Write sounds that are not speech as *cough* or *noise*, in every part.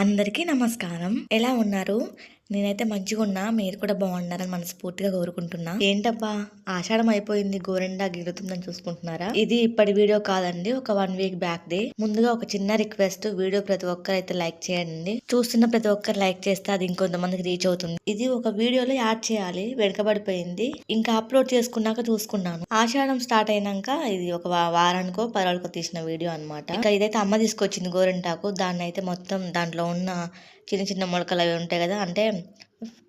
అందరికీ నమస్కారం. ఎలా ఉన్నారు? నేనైతే మంచిగా ఉన్నా మీరు కూడా బాగున్నారని మనస్ఫూర్తిగా కోరుకుంటున్నా. ఏంటబ్బా ఆషాఢం అయిపోయింది గోరెండా గిరుతుందని చూసుకుంటున్నారా? ఇది ఇప్పటి వీడియో కాదండి ఒక వన్ వీక్ బ్యాక్ ది. ముందుగా ఒక చిన్న రిక్వెస్ట్ వీడియో ప్రతి ఒక్కరు అయితే లైక్ చేయండి. చూస్తున్న ప్రతి ఒక్కరు లైక్ చేస్తే అది ఇంకొంతమందికి రీచ్ అవుతుంది. ఇది ఒక వీడియోలో యాడ్ చేయాలి వెనుకబడిపోయింది. ఇంకా అప్లోడ్ చేసుకున్నాక చూసుకున్నాను. ఆషాఢం స్టార్ట్ అయినాక ఇది ఒక వారానికో పరాలకో తీసిన వీడియో అన్నమాట. ఇంకా ఇదైతే అమ్మ తీసుకొచ్చింది గోరింటాకు. దాన్ని అయితే మొత్తం దాంట్లో ఉన్న చిన్న చిన్న మొలకలు అవి ఉంటాయి కదా అంటే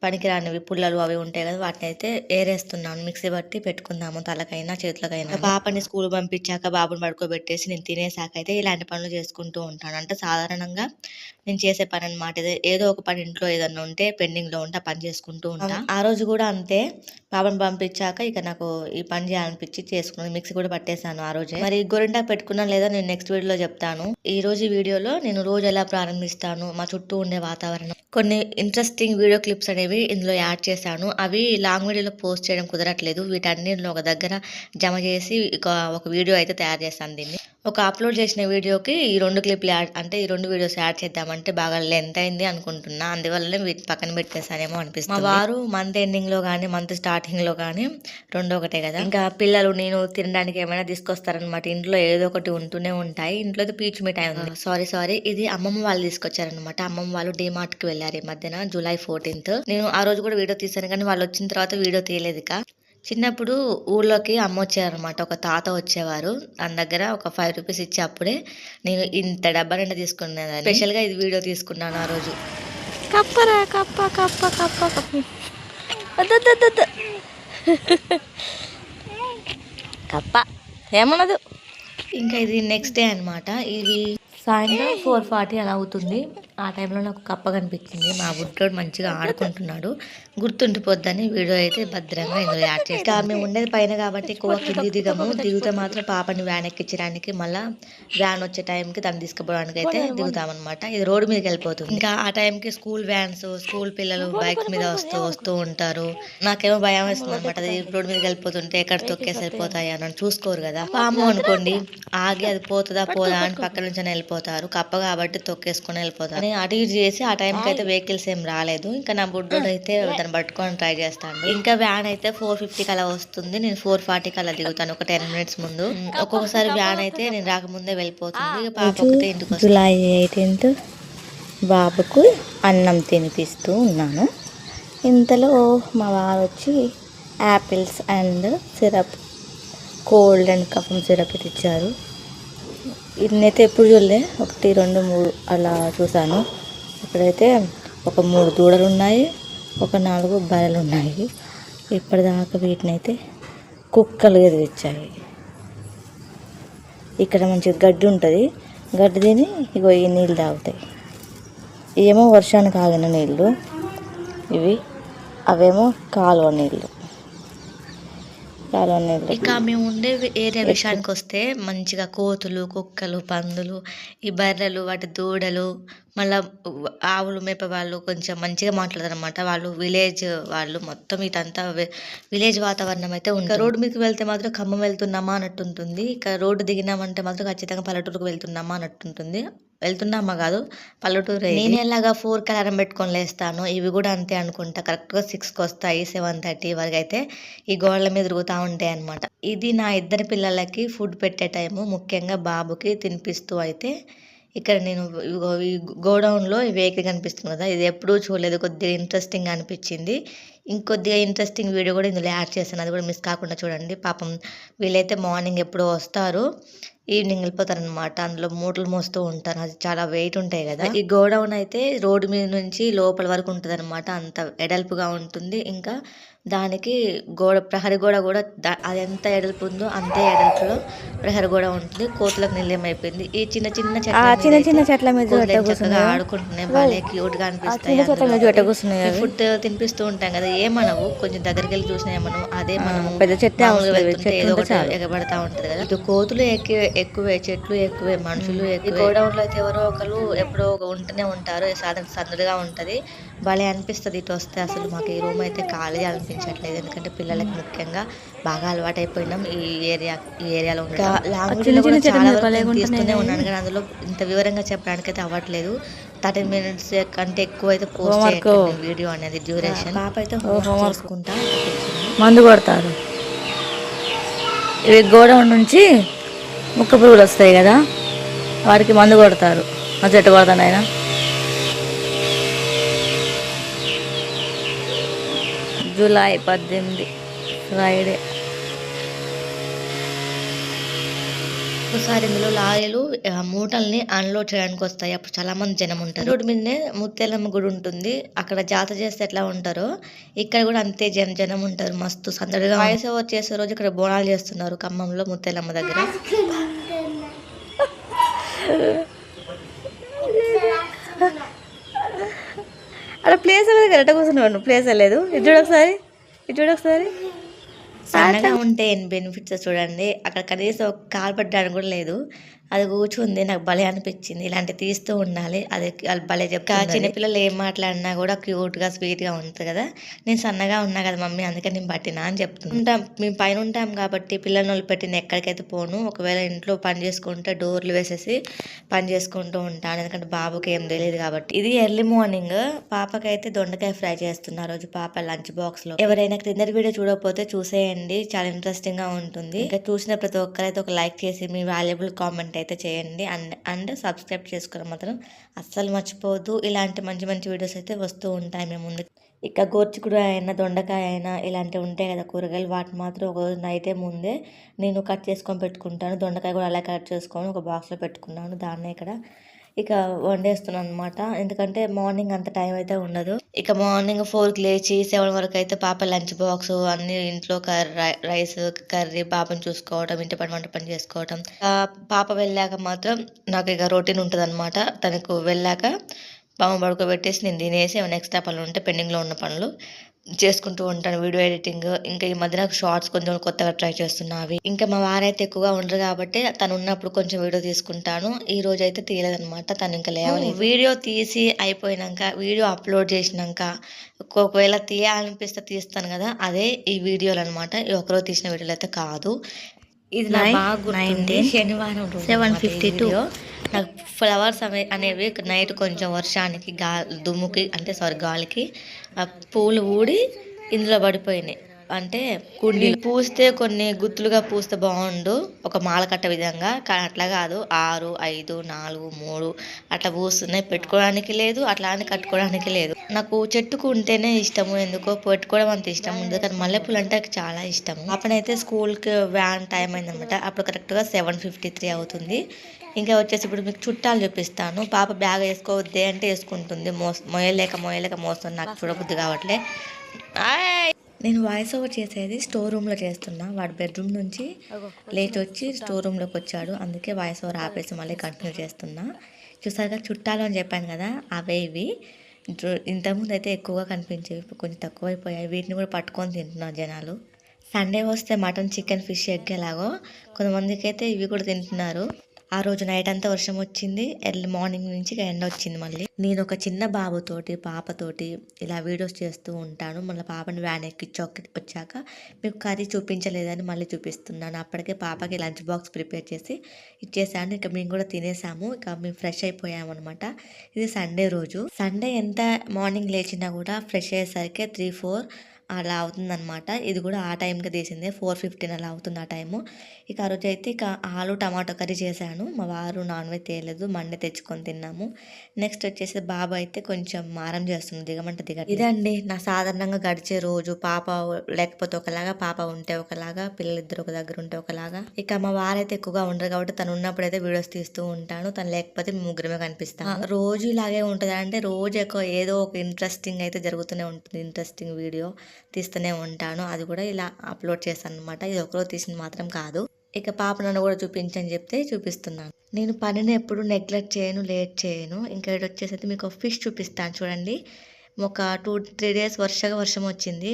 పనికిరానివి పుల్లలు అవి ఉంటాయి కదా వాటిని అయితే ఏరేస్తున్నాను. మిక్సీ బట్టి పెట్టుకుందాము తలకైనా చేతులకైనా. పాపని స్కూల్ పంపించాక బాబుని పడుకోబెట్టేసి నేను తినేసాక అయితే ఇలాంటి పనులు చేసుకుంటూ ఉంటాను. అంటే సాధారణంగా నేను చేసే పని అనమాట ఏదో ఒక పని ఇంట్లో ఏదన్నా ఉంటే పెండింగ్లో ఉంటే పని చేసుకుంటూ ఉంటా. ఆ రోజు కూడా అంతే. పాపని పంపించాక ఇక నాకు ఈ పని చేయాలనిపించి చేసుకున్నాను. మిక్సీ కూడా పట్టేశాను ఆ రోజే. మరి గొరింటా పెట్టుకున్నా లేదా నేను నెక్స్ట్ వీడియోలో చెప్తాను. ఈ రోజు వీడియోలో నేను రోజు ఎలా ప్రారంభిస్తాను మా చుట్టూ ఉండే వాతావరణం. కొన్ని ఇంట్రెస్టింగ్ వీడియో క్లిప్స్ అనేవి ఇందులో యాడ్ చేశాను. అవి లాంగ్ వీడియోలో పోస్ట్ చేయడం కుదరట్లేదు. వీటన్నిటిలో ఒక దగ్గర జమ చేసి ఒక వీడియో అయితే తయారు చేశాను దీన్ని. ఒక అప్లోడ్ చేసిన వీడియోకి ఈ రెండు క్లిప్లు యాడ్ అంటే ఈ రెండు వీడియోస్ యాడ్ చేద్దామంటే బాగా లెంత్ అయింది అనుకుంటున్నా. అందువల్లనే వీటి పక్కన పెట్టేసానేమో అనిపిస్తుంది. మా వారు మంత్ ఎండింగ్లో కానీ మంత్ స్టార్టింగ్లో కానీ రెండు ఒకటే కదా. ఇంకా పిల్లలు నేను తినడానికి ఏమైనా తీసుకొస్తారనమాట ఇంట్లో ఏదో ఒకటి ఉంటూనే ఉంటాయి. ఇంట్లో అయితే పీచు మిఠాయి ఉంది. Sorry sorry. ఇది అమ్మమ్మ వాళ్ళు తీసుకొచ్చారనమాట అమ్మమ్మ వాళ్ళు డిమార్ట్కి వెళ్ళారు ఈ మధ్యన జూలై ఫోర్టీన్త్. నేను ఆ రోజు కూడా వీడియో తీశాను కానీ వాళ్ళు వచ్చిన తర్వాత వీడియో తీయలేదు ఇక. చిన్నప్పుడు ఊర్లోకి అమ్మ వచ్చారనమాట ఒక తాత వచ్చేవారు. దాని దగ్గర ఒక ఫైవ్ రూపీస్ ఇచ్చి అప్పుడే నేను ఇంత డబ్బా నిండా తీసుకున్నాను స్పెషల్గా ఇది వీడియో తీసుకున్నాను ఆ రోజు. కప్పరా కప్ప కప్ప కప్ప కప్ప. కప్ప. ఏమన్నదు? ఇంకా ఇది నెక్స్ట్ డే అన్నమాట. ఇది సాయంత్రం ఫోర్ ఫార్టీ అలా అవుతుంది. ఆ టైంలో నాకు కప్ప కనిపించింది. మా బుడ్డోడు మంచిగా ఆడుకుంటున్నాడు. గుర్తుండిపోద్దని వీడియో అయితే భద్రంగా ఇందులో యాడ్ చేసి ఇంకా మేము ఉండేది పైన కాబట్టి ఎక్కువ కింది దిగము. దిగితే మాత్రం పాపని వ్యాన్ ఎక్కించడానికి మళ్ళా వ్యాన్ వచ్చే టైంకి దాన్ని తీసుకుపోవడానికి అయితే దిగుతామన్నమాట. ఇది రోడ్డు మీదకి వెళ్ళిపోతుంది. ఇంకా ఆ టైంకి స్కూల్ వ్యాన్స్ స్కూల్ పిల్లలు బైక్ మీద వస్తూ వస్తూ ఉంటారు. నాకేమో భయం వేస్తుంది అనమాట అది రోడ్డు మీదకి వెళ్ళిపోతుంటే ఎక్కడ తొక్కేసి వెళ్ళిపోతాయి అని చూసుకోరు కదా. పాము అనుకోండి ఆగి అది పోతుందా పోదా అని పక్క నుంచి వెళ్ళిపోతారు. కప్ప కాబట్టి తొక్కేసుకొని వెళ్ళిపోతారు. అటు ఇటు చేసి ఆ టైంకి అయితే వెహికల్స్ ఏం రాలేదు. ఇంకా నా బుడ్డోడు అయితే దాన్ని పట్టుకొని ట్రై చేస్తాను ఇంకా వ్యాన్ అయితే ఫోర్ ఫిఫ్టీకి అలా వస్తుంది. నేను ఫోర్ ఫార్టీకి అలా దిగుతాను. ఒక టెన్ మినిట్స్ ముందు. ఒక్కొక్కసారి వ్యాన్ అయితే నేను రాకముందే వెళ్ళిపోతుంది. పాప ఇంటికి. జూలై ఎయిటీన్త్ బాబుకు అన్నం తినిపిస్తూ ఉన్నాను. ఇంతలో మా వారు వచ్చి apples and syrup cold and కఫం సిరప్ తెచ్చారు. ఇన్నైతే ఎప్పుడు చూడలే. ఒకటి రెండు మూడు అలా చూసాను ఇక్కడైతే ఒక మూడు దూడలు ఉన్నాయి ఒక నాలుగు బర్రెలు ఉన్నాయి ఇప్పటిదాకా వీటిని అయితే కుక్కలు ఎదిరించాయి ఇక్కడ మంచిగా గడ్డి ఉంటుంది. గడ్డి తిని ఇగో ఈ నీళ్ళు తాగుతాయి. ఏమో వర్షానికి ఆగిన నీళ్ళు. ఇవి అవేమో కాలువ నీళ్ళు. ఇక మేము ఉండే ఏరియా విషయానికి వస్తే మంచిగా కోతులు కుక్కలు పందులు ఈ బర్రెలు వాటి దూడలు మళ్ళా ఆవులు మేపే వాళ్ళు కొంచెం మంచిగా మాట్లాడతారు అనమాట వాళ్ళు విలేజ్ వాళ్ళు మొత్తం ఇదంతా విలేజ్ వాతావరణం అయితే ఉంటుంది. రోడ్డు మీదకి వెళ్తే మాత్రం ఖమ్మం వెళ్తున్నామా అన్నట్టు ఉంటుంది ఇక రోడ్డు దిగినామంటే మాత్రం ఖచ్చితంగా పల్లెటూరుకు వెళ్తున్నామా అన్నట్టు ఉంటుంది వెళ్తున్నామా కాదు? పల్లెటూరు నేను ఎలాగా ఫోర్కి అలారం పెట్టుకొని లేస్తాను. ఇవి కూడా అంతే అనుకుంటా. కరెక్ట్గా సిక్స్కి సిక్స్కి వస్తాయి సెవెన్ థర్టీ వరకు అయితే ఈ గోడల మీద తిరుగుతూ ఉంటాయి అనమాట ఇది నా ఇద్దరు పిల్లలకి ఫుడ్ పెట్టే టైము. ముఖ్యంగా బాబుకి తినిపిస్తూ అయితే ఇక్కడ నేను ఇగో ఈ గోడౌన్లో ఈ వెహికల్ కనిపిస్తుంది కదా ఇది ఎప్పుడూ చూడలేదు కొద్దిగా ఇంట్రెస్టింగ్ అనిపించింది. ఇంకొద్దిగా ఇంట్రెస్టింగ్ వీడియో కూడా ఇందులో యాడ్ చేశాను అది కూడా మిస్ కాకుండా చూడండి. పాపం వీళ్ళైతే మార్నింగ్ ఎప్పుడో వస్తారు ఈవినింగ్ వెళ్ళిపోతారు అనమాట అందులో మూటలు మోస్తూ ఉంటారు అది చాలా వెయిట్ ఉంటాయి కదా. ఈ గోడౌన్ అయితే రోడ్డు మీద నుంచి లోపల వరకు ఉంటుంది అంత వెడల్పుగా ఉంటుంది. ఇంకా దానికి గోడ ప్రహరీ గోడ కూడా అది ఎంత ఎడల్పు ఉందో అంతే ఎడల్పులో ప్రహరీ గోడ ఉంటుంది. కోతులకు నిలయం అయిపోయింది. ఈ చిన్న చిన్న చెట్ల చిన్న చిన్న చెట్ల మీద చక్కగా ఆడుకుంటున్నాయి. క్యూట్గా అనిపిస్తాయి ఫుడ్ తినిపిస్తూ ఉంటాం కదా? ఏమనవు? కొంచెం దగ్గరికి వెళ్ళి చూసినా ఏమనవు? అదే పెద్ద చెట్టే ఏదో ఒకటి. ఎగబడతా ఉంటది కదా? ఇటు కోతులు ఎక్కి ఎక్కువే చెట్లు ఎక్కువే మనుషులు ఎక్కువే. గోడౌన్లో అయితే ఎవరో ఒకరు ఎప్పుడో ఒక ఉంటూనే ఉంటారు. సాధన సందడిగా ఉంటది. భలే అనిపిస్తుంది ఇటు వస్తే అసలు మాకు ఈ రూమ్ అయితే ఖాళీ అనిపించట్లేదు ఎందుకంటే పిల్లలకి ముఖ్యంగా బాగా అలవాటు అయిపోయినాం ఈ ఏరియా ఈ ఏరియాలో లాంగ్వేజ్ చిన్న చాలా వరకు తీస్తూనే. ఉన్నాను. కానీ అందులో ఇంత వివరంగా చెప్పడానికి అయితే అవ్వట్లేదు. థర్టీ మినిట్స్ కంటే ఎక్కువ అయితే పోస్ట్ వీడియో అనేది డ్యూరేషన్. పాప అయితే చూసుకుంటా. మందు కొడతారు. ఇవి గోడౌన్ నుంచి ముక్క పురుగులు వస్తాయి కదా వాటికి మందు కొడతారు. ఆ చెట్టు కొడతాను ఆయన జూలై పద్దెనిమిది ఫ్రైడే. ఒకసారి ఇందులో లారీలు ఆ, మూటల్ని అన్లోడ్ చేయడానికి వస్తాయి. అప్పుడు చాలా మంది జనం ఉంటారు. రోడ్డు మీదనే ముత్యాలమ్మ గుడి ఉంటుంది. అక్కడ జాతర చేస్తే ఎట్లా ఉంటారో ఇక్కడ కూడా అంతే జన జనం ఉంటారు. మస్తు సందడిగా వయసు ఓవర్ చేసే రోజు ఇక్కడ బోనాలు చేస్తున్నారు ఖమ్మంలో ముత్యాలమ్మ దగ్గర *laughs* *laughs* అక్కడ ప్లేస్ లేదు కూర్చున్నాను ప్లేస్ లేదు. ఇది చూడొకసారి ఒకసారి చూడొకసారి ఒకసారి. సన్నగా ఉంటే బెనిఫిట్స్ చూడండి. అక్కడ కనీసం కాలు పెట్టడానికి కూడా లేదు. అది కూర్చుంది నాకు భలే అనిపించింది. ఇలాంటి తీస్తూ ఉండాలి. అది భలే చెప్తా చిన్నపిల్లలు ఏం మాట్లాడినా కూడా క్యూట్గా స్వీట్గా ఉంటుంది కదా. నేను సన్నగా ఉన్నా కదా మమ్మీ అందుకే నేను పట్టినా అని చెప్తున్నా ఉంటాం. మేము పైన ఉంటాం కాబట్టి పిల్లల్ని పెట్టిన ఎక్కడికైతే పోను ఒకవేళ ఇంట్లో పని చేసుకుంటే డోర్లు వేసేసి పని చేసుకుంటూ ఉంటాను. ఎందుకంటే బాబుకి ఏం తెలియదు కాబట్టి. ఇది ఎర్లీ మార్నింగ్. పాపకైతే దొండకాయ ఫ్రై చేస్తున్నా రోజు. పాప లంచ్ బాక్స్లో ఎవరైనా క్రిందటి వీడియో చూడకపోతే చూసేయండి. చాలా ఇంట్రెస్టింగ్గా ఉంటుంది. ఇంకా చూసిన ప్రతి ఒక్కరైతే ఒక లైక్ చేసి మీ వాల్యుబుల్ కామెంట్ అయితే చేయండి. అండ్ అండ్ సబ్స్క్రైబ్ చేసుకోవడం మాత్రం అస్సలు మర్చిపోవద్దు. ఇలాంటి మంచి మంచి వీడియోస్ అయితే వస్తూ ఉంటాయి మేము ముందు. ఇక గోర్చికుడు అయినా దొండకాయ అయినా ఇలాంటివి ఉంటాయి కదా కూరగాయలు వాటి మాత్రం ఒక రోజు అయితే ముందే నేను కట్ చేసుకొని పెట్టుకుంటాను. దొండకాయ కూడా అలా కట్ చేసుకొని ఒక బాక్స్లో పెట్టుకున్నాను. దాన్నే ఇక్కడ ఇక వండేస్తున్నాను అనమాట ఎందుకంటే మార్నింగ్ అంత టైం అయితే ఉండదు. ఇక మార్నింగ్ ఫోర్కి లేచి సెవెన్ వరకు అయితే పాప లంచ్ బాక్స్ అన్ని ఇంట్లో కర్రీ రైస్ కర్రీ పాపని చూసుకోవడం ఇంటి పని వంట పని చేసుకోవడం పాప వెళ్ళాక మాత్రం నాకు ఇక రొటీన్ ఉంటుంది అనమాట తనకు వెళ్ళాక పాము పడుకోబెట్టేసి నేను తినేసి ఏమైనా ఎక్స్ట్రా పనులు ఉంటే పెండింగ్లో ఉన్న పనులు చేసుకుంటూ ఉంటాను వీడియో ఎడిటింగ్. ఇంకా ఈ మధ్య నాకు షార్ట్స్ కొంచెం కొత్తగా ట్రై చేస్తున్నా అవి ఇంకా మా వారైతే ఎక్కువగా ఉండరు కాబట్టి తను ఉన్నప్పుడు కొంచెం వీడియో తీసుకుంటాను. ఈ రోజు అయితే తీయలేదన్నమాట. తను ఇంకా లేవలేదు. వీడియో తీసి అయిపోయినాక వీడియో అప్లోడ్ చేసినాక ఒకవేళ తీయాలనిపిస్తే తీస్తాను కదా అదే ఈ వీడియోలు అనమాట ఈ ఒకరోజు తీసిన వీడియోలు అయితే కాదు. ఇది Nine, బాగా గుర్తుంది. శనివారం రోజు seven అన్నమాట నాకు ఫ్లవర్స్ అనే అనేవి నైట్ కొంచెం వర్షానికి గా దుమ్ముకి అంటే సారీ గాలికి ఆ పూలు ఊడి ఇందులో పడిపోయినాయి. అంటే కుండి పూస్తే కొన్ని గుత్తులుగా పూస్తే బాగుండు ఒక మాల కట్ట విధంగా కానీ అట్లా కాదు. ఆరు ఐదు నాలుగు మూడు అట్లా పూస్తున్నాయి. పెట్టుకోవడానికి లేదు అట్లా అని కట్టుకోవడానికి లేదు. నాకు చెట్టుకు ఉంటేనే ఇష్టము ఎందుకో పెట్టుకోవడం అంత ఇష్టం ఉంది కానీ మల్లెపూలు అంటే నాకు చాలా ఇష్టం అప్పుడైతే స్కూల్కి వ్యాన్ టైం అయిందనమాట అప్పుడు కరెక్ట్గా సెవెన్ ఫిఫ్టీ త్రీ అవుతుంది. ఇంకా వచ్చేసి ఇప్పుడు మీకు చుట్టాలు చూపిస్తాను. పాప బ్యాగ్ వేసుకోవద్దే అంటే వేసుకుంటుంది. మోస్ మొయ్యలేక మొయ్యలేక మోస్తుంది. నాకు చూడబుద్ధి కావట్లే! నేను వాయిస్ ఓవర్ చేసేది స్టోర్ రూమ్లో చేస్తున్నా. వాడు బెడ్రూమ్ నుంచి లేచి వచ్చి స్టోర్ రూమ్లోకి వచ్చాడు. అందుకే వాయిస్ ఓవర్ ఆపేసి మళ్ళీ కంటిన్యూ చేస్తున్నా. చూసారుగా చుట్టాలు అని చెప్పాను కదా అవే ఇవి. ఇంతకుముందు అయితే ఎక్కువగా కనిపించేవి. ఇప్పుడు కొంచెం తక్కువైపోయాయి. వీటిని కూడా పట్టుకొని తింటున్నారు జనాలు. సండే వస్తే మటన్ చికెన్ ఫిష్ ఎగ్ ఎలాగో కొంతమందికి అయితే ఇవి కూడా తింటున్నారు. ఆ రోజు నైట్ అంతా వర్షం వచ్చింది. ఎర్లీ మార్నింగ్ నుంచి ఎండ వచ్చింది మళ్ళీ. నేను ఒక చిన్న బాబుతోటి పాపతోటి ఇలా వీడియోస్ చేస్తూ ఉంటాను. మళ్ళీ పాపని వ్యాన్ ఎక్కించి వచ్చాక మీకు కర్రీ చూపించలేదని మళ్ళీ చూపిస్తున్నాను. అప్పటికే పాపకి లంచ్ బాక్స్ ప్రిపేర్ చేసి ఇచ్చేసాను ఇక మేము కూడా తినేసాము. ఇక మేము ఫ్రెష్ అయిపోయాము అనమాట ఇది సండే రోజు. సండే ఎంత మార్నింగ్ లేచినా కూడా ఫ్రెష్ అయ్యేసరికి త్రీ ఫోర్ అలా అవుతుందన్నమాట. ఇది కూడా ఆ టైంకి తీసిందే. ఫోర్ ఫిఫ్టీన్ అలా అవుతుంది ఆ టైము. ఇక ఆ రోజు అయితే ఇక ఆలు టమాటో కర్రీ చేశాను. మా వారు నాన్ వెజ్ తేయలేదు మండే తెచ్చుకొని తిన్నాము. నెక్స్ట్ వచ్చేసి బాబు అయితే కొంచెం మారం చేస్తుంది. దిగమంట దిగ ఇదండి. నా సాధారణంగా గడిచే రోజు. పాప లేకపోతే ఒకలాగా పాప ఉంటే ఒకలాగా పిల్లలిద్దరు ఒక దగ్గర ఉంటే ఒకలాగా. ఇక మా వారైతే ఎక్కువగా ఉండరు కాబట్టి తను ఉన్నప్పుడు అయితే వీడియోస్ తీస్తూ ఉంటాను. తను లేకపోతే ముగ్గురమే కనిపిస్తాం రోజు ఇలాగే ఉంటుంది అంటే రోజు ఎక్కువ ఏదో ఒక ఇంట్రెస్టింగ్ అయితే జరుగుతూనే ఉంటుంది. ఇంట్రెస్టింగ్ వీడియో తీస్తూనే ఉంటాను. అది కూడా ఇలా అప్లోడ్ చేస్తాను అనమాట ఇది ఒకరోజు తీసింది మాత్రం కాదు. ఇక పాప నన్ను కూడా చూపించని చెప్తే చూపిస్తున్నాను. నేను పనిని ఎప్పుడు నెగ్లెక్ట్ చేయను లేట్ చేయను. ఇంకా ఇక్కడ వచ్చేసి అయితే మీకు ఫిష్ చూపిస్తాను చూడండి. ఒక టూ త్రీ డేస్ వర్షగా వర్షం వచ్చింది.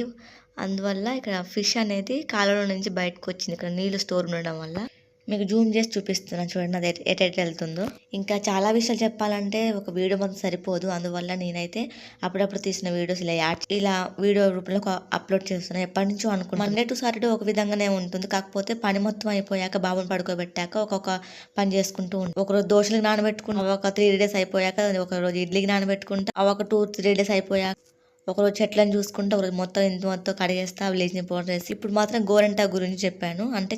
అందువల్ల ఇక్కడ ఫిష్ అనేది కాలువలో నుంచి బయటకు వచ్చింది. ఇక్కడ నీళ్ళు స్టోర్ ఉండడం వల్ల. మీకు జూమ్ చేసి చూపిస్తున్నాను చూడండి అది ఎట్ ఎటు వెళ్తుందో. ఇంకా చాలా విషయాలు చెప్పాలంటే ఒక వీడియో మొత్తం సరిపోదు అందువల్ల నేనైతే అప్పుడప్పుడు తీసిన వీడియోస్ ఇలా యాడ్ ఇలా వీడియో రూపంలో అప్లోడ్ చేస్తున్నాను ఎప్పటి నుంచో అనుకున్నాను మండే టు సాటర్డే ఒక విధంగానే ఉంటుంది కాకపోతే పని మొత్తం అయిపోయాక బాబుని పడుకోబెట్టాక ఒక్కొక్క పని చేసుకుంటూ ఉంటాం ఒకరోజు దోశలకు నానబెట్టుకుంటాం ఒక త్రీ డేస్ అయిపోయాక ఒకరోజు ఇడ్లీకి నానబెట్టుకుంటా అవి ఒక టూ త్రీ డేస్ అయిపోయాక ఒకరోజు చెట్లను చూసుకుంటే ఒకరోజు మొత్తం ఇంత మొత్తం కడిగేస్తా లేచిన పౌడర్ వేసి ఇప్పుడు మాత్రం గోరంటా గురించి చెప్పాను అంటే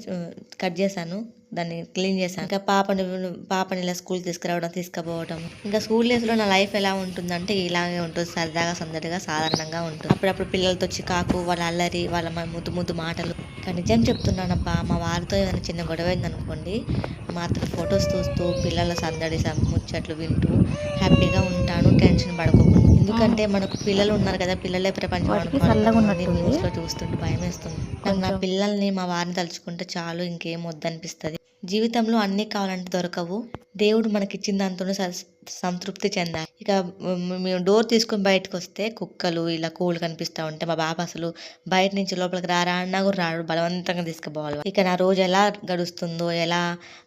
కట్ చేశాను. దాన్ని క్లీన్ చేశాను. ఇంకా పాపని పాపని ఇలా స్కూల్ తీసుకురావడం తీసుకుపోవడం ఇంకా స్కూల్ డేస్లో నా లైఫ్ ఎలా ఉంటుందంటే ఇలాగే ఉంటుంది. సరదాగా సందడిగా సాధారణంగా ఉంటుంది. అప్పుడప్పుడు పిల్లలతో చికాకు వాళ్ళ అల్లరి వాళ్ళ ముద్దు ముద్దు మాటలు. కానీ నిజం చెప్తున్నానబ్బా మా వారితో ఏదైనా చిన్న గొడవ అయిందనుకోండి మాత్రం ఫొటోస్ చూస్తూ పిల్లల సందడి సం- ముచ్చట్లు వింటూ హ్యాపీగా ఉంటాను టెన్షన్ పడుకోకుండా ఎందుకంటే మనకు పిల్లలు ఉన్నారు కదా పిల్లలే ప్రపంచం. న్యూస్లో చూస్తుంటే భయం వేస్తుంది నా పిల్లల్ని మా వారిని తలుచుకుంటే చాలు ఇంకేం వద్దనిపిస్తుంది. జీవితంలో అన్నీ కావాలంటే దొరకవు. దేవుడు మనకిచ్చిన దాంతోనే సంతృప్తి చెందాలి. ఇక మేము డోర్ తీసుకొని బయటకు వస్తే కుక్కలు ఇలా కోళ్ళు కనిపిస్తూ ఉంటే మా బాబా అసలు బయట నుంచి లోపలికి రారా అన్నా కూడా రాడు. బలవంతంగా తీసుకుపోవాలి. ఇక నా రోజు ఎలా గడుస్తుందో ఎలా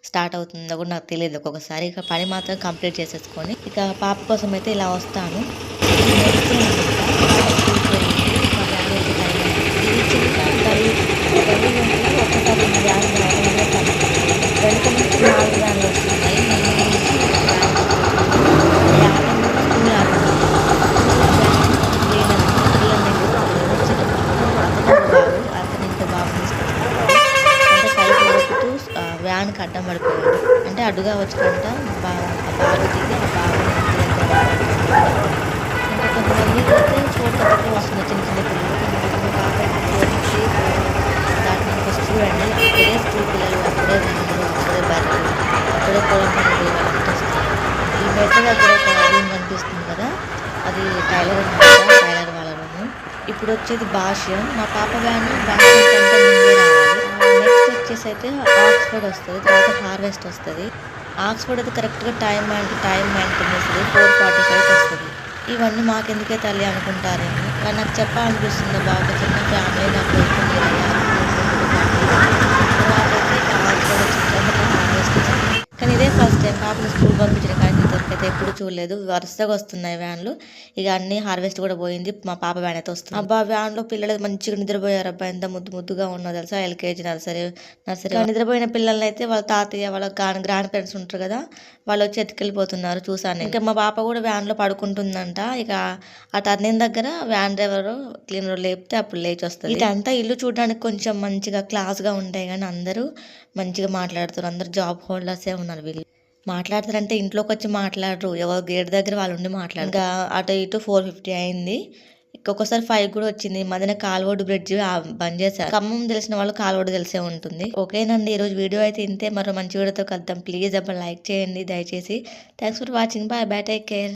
స్టార్ట్ అవుతుందో కూడా నాకు తెలియదు. ఒక్కొక్కసారి ఇక పని మాత్రం కంప్లీట్ చేసేసుకొని ఇక పాప కోసం అయితే ఇలా వస్తాను. వ్యాన్ రావడం వ్యాన్ అతను అంటే సైకిల్ వ్యాన్కి అడ్డం పడిపోయాడు అంటే అడ్డుగా వచ్చినంట బాగా దిగి బాగా బాబు ఇంకా అయితే చోటు తక్కువ వస్తుంది చిన్న చిన్న పిల్లలు కొంతమంది పాప వచ్చి దాటి ఫస్ట్ చూడండి అప్పుడే స్కూల్ పిల్లలు అప్పుడే వెన్నులు అప్పుడే బర్రెలు అప్పుడే పొలం పనులు ఈ మెట్ల దగ్గర ఒక రూమ్ కనిపిస్తుంది కదా అది టైలర్ అనమాట టైలర్ వాళ్ళ రూమ్ ఇప్పుడు వచ్చేది భాష్యం మా పాప వ్యాన్ భాష్యం కంటే ముందే రావాలి నెక్స్ట్ వచ్చేసి అయితే ఆక్స్ఫర్డ్ వస్తుంది. తర్వాత హార్వెస్ట్ వస్తుంది. ఆక్స్ఫర్డ్ అయితే కరెక్ట్గా టైం అంటే టైం మెయింటైన్ చేస్తుంది ఫోర్ ఫార్టీ ఫైవ్ వస్తుంది. ఇవన్నీ మాకెందుకే తల్లి అనుకుంటారేమో? కానీ నాకు చెప్పాలనిపిస్తుంది బాగా చిన్న ఫ్యామిలీ నాకు వెళ్తుంది కానీ ఇదే ఫస్ట్ టైం పాపని స్కూల్ పంపించిన కానీ దొరికైతే ఎప్పుడు చూడలేదు. వరుసగా వస్తున్నాయి వ్యాన్లు. ఇక అన్ని హార్వెస్ట్ కూడా పోయింది. మా పాప వ్యాన్ అయితే వస్తుంది. అబ్బా వ్యాన్లో పిల్లలు మంచిగా నిద్రపోయారు అబ్బా. ఎంత ముద్దు ముద్దుగా ఉన్నదో తెలుసా? LKG nursery nursery. నిద్రపోయిన పిల్లల్ని అయితే వాళ్ళ తాతయ్య వాళ్ళ గ్రాండ్ పేరెంట్స్ ఉంటారు కదా వాళ్ళు వచ్చి ఎత్తుకెళ్ళిపోతున్నారు చూసాను ఇంకా మా పాప కూడా వ్యాన్లో పడుకుంటుందంట. ఇక ఆ టర్నింగ్ దగ్గర వ్యాన్ డ్రైవర్ క్లీనర్ లేపితే అప్పుడు లేచి వస్తుంది. ఇదంతా ఇల్లు చూడడానికి కొంచెం మంచిగా క్లాస్గా ఉంటాయి కానీ అందరూ మంచిగా మాట్లాడుతారు అందరూ జాబ్ హోల్డర్సే ఉన్నారు వీళ్ళు. మాట్లాడతారంటే ఇంట్లోకి వచ్చి మాట్లాడరు. ఎవరు గేట్ దగ్గర వాళ్ళు ఉండి మాట్లాడరు. ఇంకా అటు ఇటు ఫోర్ ఫిఫ్టీ అయింది. ఇంకొకసారి ఫైవ్ కూడా వచ్చింది. మధ్యన కాల్వోడ్ బ్రిడ్జ్ బంద్ చేశారు. ఖమ్మం తెలిసిన వాళ్ళు కాల్వోడ్ తెలిసే ఉంటుంది. ఓకేనండి ఈ రోజు వీడియో అయితే ఇంతే. మరో మంచి వీడియోతో కలుద్దాం. ప్లీజ్ అబ్బా లైక్ చేయండి దయచేసి. Thanks for watching. Bye bye take care.